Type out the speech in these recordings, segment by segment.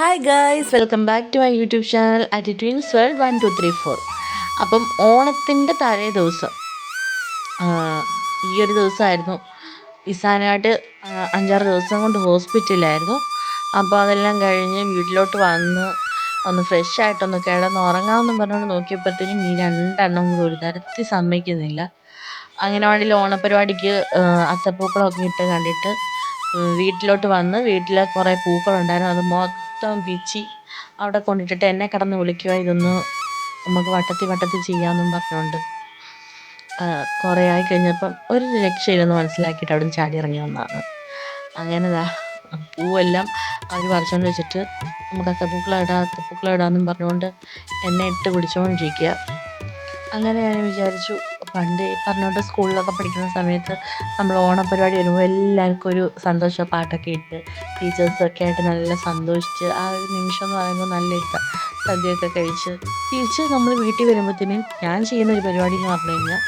Hi guys welcome back to my YouTube channel at twins world one two three four അപ്പം ഓണത്തിന്റെ തലേ ദിവസം ഈ ഒരു ദിവസമായിരുന്നു. ഇസാനായിട്ട് അഞ്ചാറ് ദിവസം കൊണ്ട് ഹോസ്പിറ്റലിലായിരുന്നു. അപ്പോൾ അതെല്ലാം കഴിഞ്ഞ് വീട്ടിലോട്ട് വന്ന് ഒന്ന് ഫ്രഷ് ആയിട്ടൊന്ന് കിടന്ന് ഉറങ്ങാമെന്ന് പറഞ്ഞുകൊണ്ട് നോക്കിയപ്പോഴത്തേനും ഈ രണ്ടെണ്ണം കൂടി ഒരു തരത്തിൽ സമ്മതിക്കുന്നില്ല. അംഗനവാടിയിൽ ഓണപ്പരിപാടിക്ക് ആ, അത്തപ്പൂക്കളമൊക്കെ ഇട്ട് കണ്ടിട്ട് വീട്ടിലോട്ട് വന്ന് വീട്ടിലെ കുറേ പൂക്കളുണ്ടായിരുന്നു. അത് മൊത്തം പിച്ചി അവിടെ കൊണ്ടിട്ടിട്ട് എന്നെ കടന്ന് വിളിക്കുക ഇതൊന്ന് നമുക്ക് വട്ടത്തി വട്ടത്തി ചെയ്യാമെന്നും പറഞ്ഞുകൊണ്ട് കുറേ ആയി കഴിഞ്ഞപ്പം ഒരു രക്ഷയില്ലെന്ന് മനസ്സിലാക്കിയിട്ട് അവിടെ ചാടി ഇറങ്ങി വന്നതാണ്. അങ്ങനെ പൂവെല്ലാം അവർ പറിച്ചുകൊണ്ട് വെച്ചിട്ട് നമുക്ക് അത്തപ്പൂക്കളം ഇടാം അത്തപ്പൂക്കളം പറഞ്ഞുകൊണ്ട് എന്നെ ഇട്ട് പിടിച്ചുകൊണ്ടിരിക്കുക അങ്ങനെ ഞാൻ വിചാരിച്ചു പണ്ട് പറഞ്ഞുകൊണ്ട് സ്കൂളിലൊക്കെ പഠിക്കുന്ന സമയത്ത് നമ്മൾ ഓണപ്പരിപാടി വരുമ്പോൾ എല്ലാവർക്കും ഒരു സന്തോഷ പാട്ടൊക്കെ ഇട്ട് ടീച്ചേഴ്സൊക്കെ ആയിട്ട് നല്ല സന്തോഷിച്ച് ആ ഒരു നിമിഷം എന്ന് പറയുമ്പോൾ നല്ല ഇഷ്ടം. സദ്യയൊക്കെ കഴിച്ച് തിരിച്ച് നമ്മൾ വീട്ടിൽ വരുമ്പോഴത്തേനും ഞാൻ ചെയ്യുന്ന ഒരു പരിപാടി എന്ന് പറഞ്ഞു കഴിഞ്ഞാൽ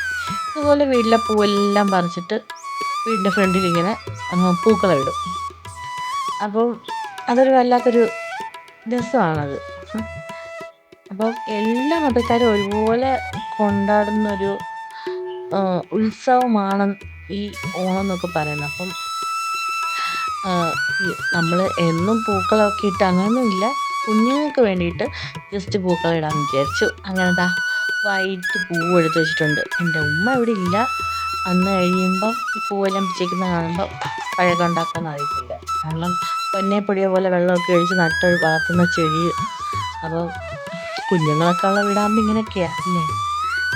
ഇതുപോലെ വീട്ടിലെ പൂവെല്ലാം പറിച്ചിട്ട് വീടിന്റെ ഫ്രണ്ടിൽ ഇങ്ങനെ ആ, പൂക്കളം ഇടും. അപ്പം അതൊരു വല്ലാത്തൊരു രസമാണത്. അപ്പം എല്ലാ മതക്കാരും ഒരുപോലെ കൊണ്ടാടുന്നൊരു ഉത്സവമാണ് ഈ ഓണം എന്നൊക്കെ പറയുന്നത്. അപ്പം നമ്മൾ എന്നും പൂക്കളൊക്കെ ഇട്ട് അങ്ങനെയൊന്നുമില്ല കുഞ്ഞുങ്ങൾക്ക് വേണ്ടിയിട്ട് ജസ്റ്റ് പൂക്കൾ ഇടാൻ വിചാരിച്ചു. അങ്ങനെ വൈകിട്ട് പൂവ് എടുത്ത് വെച്ചിട്ടുണ്ട്. എന്റെ ഉമ്മ ഇവിടെ ഇല്ല. അന്ന് കഴിയുമ്പം ഈ പൂവെല്ലാം പിച്ചേക്കുന്ന കാണുമ്പോൾ പഴകം ഉണ്ടാക്കാൻ അറിയത്തില്ല. കാരണം പൊന്നെ പൊടിയ പോലെ വെള്ളമൊക്കെ ഒഴിച്ച് നട്ട് വളർത്തുന്ന ചെടി അപ്പോൾ കുഞ്ഞുങ്ങളൊക്കെ ഉള്ള വീടാകുമ്പോൾ ഇങ്ങനെയൊക്കെയാണ് അല്ലേ?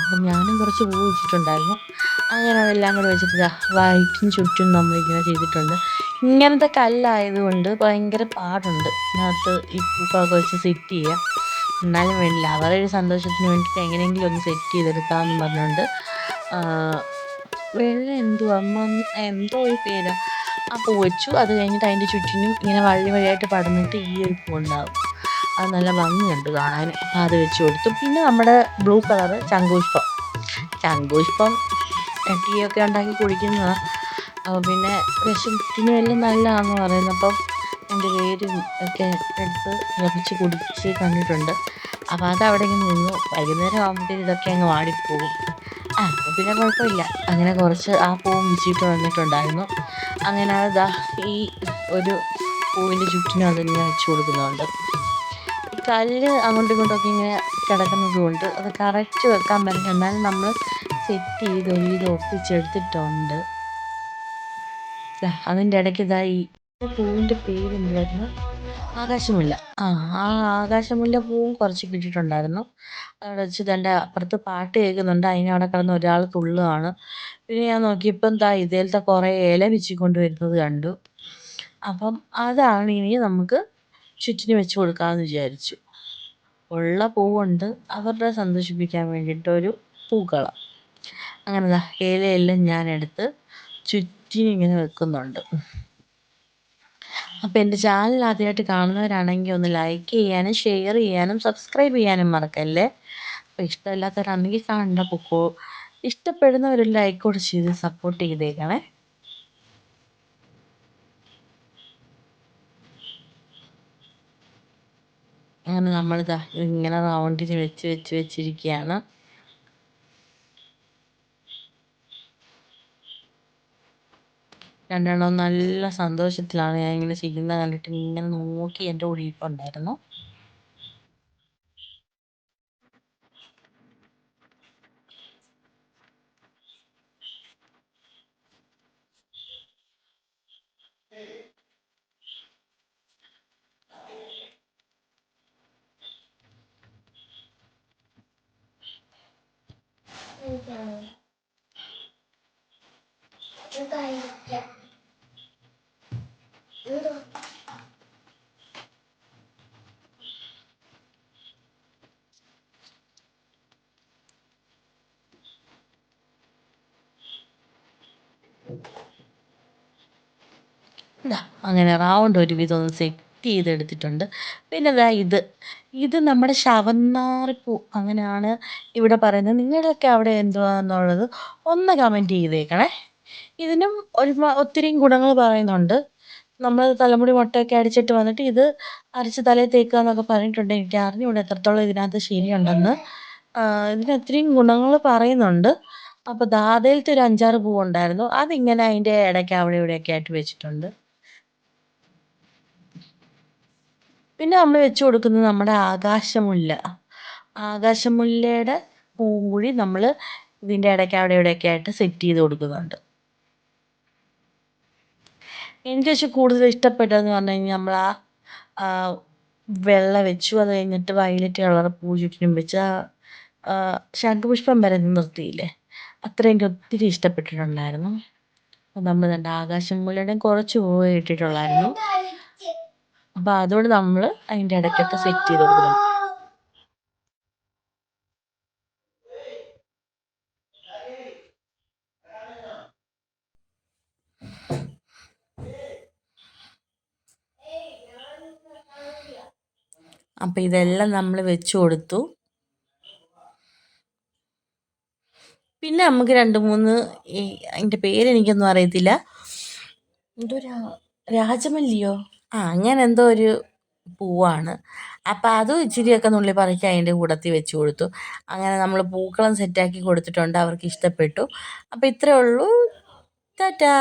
അപ്പം ഞാനും കുറച്ച് പൂ വെച്ചിട്ടുണ്ടായിരുന്നു. അങ്ങനെ അതെല്ലാം കൂടെ വെച്ചിട്ട് ദാ വയറ്റിന് ചുറ്റും നമ്മളിങ്ങനെ ചെയ്തിട്ടുണ്ട്. ഇങ്ങനത്തെ കല്ലായതുകൊണ്ട് ഭയങ്കര പാടുണ്ട്. അതിനകത്ത് ഈ പൂക്കളൊക്കെ വെച്ച് സെറ്റ് ചെയ്യുക. എന്നാലും വേണ്ടില്ല. അവരുടെ ഒരു സന്തോഷത്തിന് വേണ്ടിയിട്ട് എങ്ങനെയെങ്കിലും ഒന്ന് സെറ്റ് ചെയ്തെടുക്കാമെന്ന് പറഞ്ഞുകൊണ്ട് വേറെ എന്തു അമ്മ എന്തോ ഒരു പേരാ. ആ പൂ വെച്ചു. അത് കഴിഞ്ഞിട്ട് അതിന്റെ ചുറ്റിനും ഇങ്ങനെ വഴി വഴിയായിട്ട് പടന്നിട്ട് ഈ ഒരു പൂ ഉണ്ടാവും അത് നല്ല ഭംഗിയുണ്ട് കാണാൻ. അത് വെച്ച് കൊടുത്തു. പിന്നെ നമ്മുടെ ബ്ലൂ കളറ് ചങ്കുഷ്പം. ചങ്കുഷ്പം ടീയൊക്കെ ഉണ്ടാക്കി കുടിക്കുന്നതാണ് അപ്പോൾ പിന്നെ വിശപ്പിന് എല്ലാം നല്ലതാണെന്ന് പറയുന്നത് അപ്പം എന്റെ പേരും ഒക്കെ എടുത്ത് തിളപ്പിച്ച് കുടിച്ച് കണ്ടിട്ടുണ്ട്. അപ്പോൾ അതവിടെ ഇങ്ങനെ നിന്നു. വൈകുന്നേരം ആകുമ്പോഴത്തേക്കും ഇതൊക്കെ അങ്ങ് വാടിപ്പോകും. ആ പിന്നെ കുഴപ്പമില്ല. അങ്ങനെ കുറച്ച് ആ പൂവും വിച്ചിട്ട് വന്നിട്ടുണ്ടായിരുന്നു. അങ്ങനെ അതാ ഈ ഒരു പൂവിന്റെ ചുറ്റിനും അതിങ്ങനെ വെച്ച് കൊടുക്കുന്നുണ്ട്. കല്ല് അങ്ങോട്ടും ഇങ്ങോട്ടൊക്കെ ഇങ്ങനെ കിടക്കുന്നത് കൊണ്ട് അത് കറക്റ്റ് വെക്കാൻ പറ്റില്ല. എന്നാലും നമ്മൾ സെറ്റ് ചെയ്ത് ഒരു ഒപ്പിച്ചെടുത്തിട്ടുണ്ട് അതിന്റെ ഇടയ്ക്ക് ഇതാ ഈ പൂവിന്റെ പേര് എന്തായിരുന്നു ആകാശമുല്ല. ആ ആ ആകാശമുല്ല പൂവും കുറച്ച് കിട്ടിയിട്ടുണ്ടായിരുന്നു. അവിടെ വെച്ച് എന്റെ അപ്പുറത്ത് പാട്ട് കേൾക്കുന്നുണ്ട്. അതിനവിടെ കിടന്ന് ഒരാൾ തുള്ളുകയാണ് പിന്നെ ഞാൻ നോക്കിയപ്പം ദാ ഇതിലത്തെ കുറേ ഇല പിച്ചിക്കൊണ്ട് വരുന്നത് കണ്ടു. അപ്പം അതാണ് ഇനി നമുക്ക് ചുറ്റിന് വെച്ച് കൊടുക്കാമെന്ന് വിചാരിച്ചു. ഉള്ള പൂവുണ്ട്. അവരുടെ സന്തോഷിപ്പിക്കാൻ വേണ്ടിയിട്ട് ഒരു പൂക്കളം. അങ്ങനെ ദാ ഇലയെല്ലാം ഞാനെടുത്ത് ചുറ്റിനും ഇങ്ങനെ വെക്കുന്നുണ്ട്. അപ്പോൾ എന്റെ ചാനൽ ആദ്യമായിട്ട് കാണുന്നവരാണെങ്കിൽ ഒന്ന് ലൈക്ക് ചെയ്യാനും ഷെയർ ചെയ്യാനും സബ്സ്ക്രൈബ് ചെയ്യാനും മറക്കല്ലേ? അപ്പോൾ ഇഷ്ടമില്ലാത്തവരാണെങ്കിൽ കാണണ്ട പൊക്കോ. ഇഷ്ടപ്പെടുന്നവരും ലൈക്ക് കൂടെ ചെയ്ത് സപ്പോർട്ട് ചെയ്തേക്കണേ. അങ്ങനെ നമ്മൾ ഇതാ ഇങ്ങനെ റൗണ്ടിന് വെച്ച് വെച്ച് വെച്ചിരിക്കുകയാണ് രണ്ടെണ്ണം നല്ല സന്തോഷത്തിലാണ് ഞാൻ ഇങ്ങനെ ചെയ്യുന്നത് കണ്ടിട്ട് ഇങ്ങനെ നോക്കി എന്റെ കൂടെ ഇരിപ്പുണ്ടായിരുന്നു ഇതാ അങ്ങനെ റൗണ്ട് ഒരുവിധം ഒന്ന് സെറ്റ് ചെയ്തെടുത്തിട്ടുണ്ട്. പിന്നെ ദാ ഇത്. ഇത് നമ്മുടെ ശവന്നാറിപ്പൂ അങ്ങനെയാണ് ഇവിടെ പറയുന്നത്. നിങ്ങളുടെയൊക്കെ അവിടെ എന്തുവാന്നുള്ളത് ഒന്ന് കമന്റ് ചെയ്തേക്കണേ. ഇതിനും ഒരു ഒത്തിരി ഗുണങ്ങൾ പറയുന്നുണ്ട്. നമ്മൾ തലമുടി മൊട്ടയൊക്കെ അടിച്ചിട്ട് വന്നിട്ട് ഇത് അരച്ച് തലയിൽ തേക്കുക എന്നൊക്കെ പറഞ്ഞിട്ടുണ്ട്. എനിക്ക് അറിഞ്ഞുകൂടെ എത്രത്തോളം ഇതിനകത്ത് ശരിയുണ്ടെന്ന് ഇതിന് ഒത്തിരിയും ഗുണങ്ങൾ പറയുന്നുണ്ട്. അപ്പോൾ ദാതയിലത്തെ ഒരു അഞ്ചാറ് പൂവുണ്ടായിരുന്നു അതിങ്ങനെ അതിന്റെ ഇടയ്ക്ക് അവിടെ ഇവിടെയൊക്കെ ആയിട്ട് വെച്ചിട്ടുണ്ട്. പിന്നെ നമ്മൾ വെച്ച് കൊടുക്കുന്നത് നമ്മുടെ ആകാശമുല്ല. ആകാശമുല്ലയുടെ പൂവും കൂടി നമ്മൾ ഇതിന്റെ ഇടയ്ക്ക് അവിടെ ഇവിടെയൊക്കെ ആയിട്ട് സെറ്റ് ചെയ്ത് കൊടുക്കുന്നുണ്ട്. എനിക്ക് പക്ഷെ കൂടുതൽ ഇഷ്ടപ്പെട്ടതെന്ന് പറഞ്ഞു കഴിഞ്ഞാൽ നമ്മൾ ആ വെള്ള വെച്ചു. അത് കഴിഞ്ഞിട്ട് വയലറ്റ് കളർ പൂ ചുറ്റിനും വെച്ച് ആ ശംഖുപുഷ്പം വരെ നിർത്തിയില്ലേ? അത്ര എനിക്ക് ഒത്തിരി ഇഷ്ടപ്പെട്ടിട്ടുണ്ടായിരുന്നു. നമ്മൾ കണ്ട ആകാശം മുല്ലയുടെയും കുറച്ച് പൂവേ ഇട്ടിട്ടുള്ളായിരുന്നു. അപ്പോൾ അതുകൊണ്ട് നമ്മൾ അതിന്റെ ഇടയ്ക്കൊക്കെ സെറ്റ് ചെയ്ത് കൊടുക്കണം. അപ്പം ഇതെല്ലാം നമ്മൾ വെച്ച് കൊടുത്തു. പിന്നെ നമുക്ക് രണ്ട് മൂന്ന് അതിന്റെ പേരെനിക്കൊന്നും അറിയത്തില്ല. എന്തോ രാജമല്ലിയോ? ആ അങ്ങനെ എന്തോ ഒരു പൂവാണ്. അപ്പം അതും ഇച്ചിരിയൊക്കെ നുള്ളി പറിച്ച് അതിന്റെ കൂടത്തിൽ വെച്ച് കൊടുത്തു. അങ്ങനെ നമ്മൾ പൂക്കളം സെറ്റാക്കി കൊടുത്തിട്ടുണ്ട്. അവർക്ക് ഇഷ്ടപ്പെട്ടു. അപ്പോൾ ഇത്രയേ ഉള്ളൂ. ടാറ്റാ.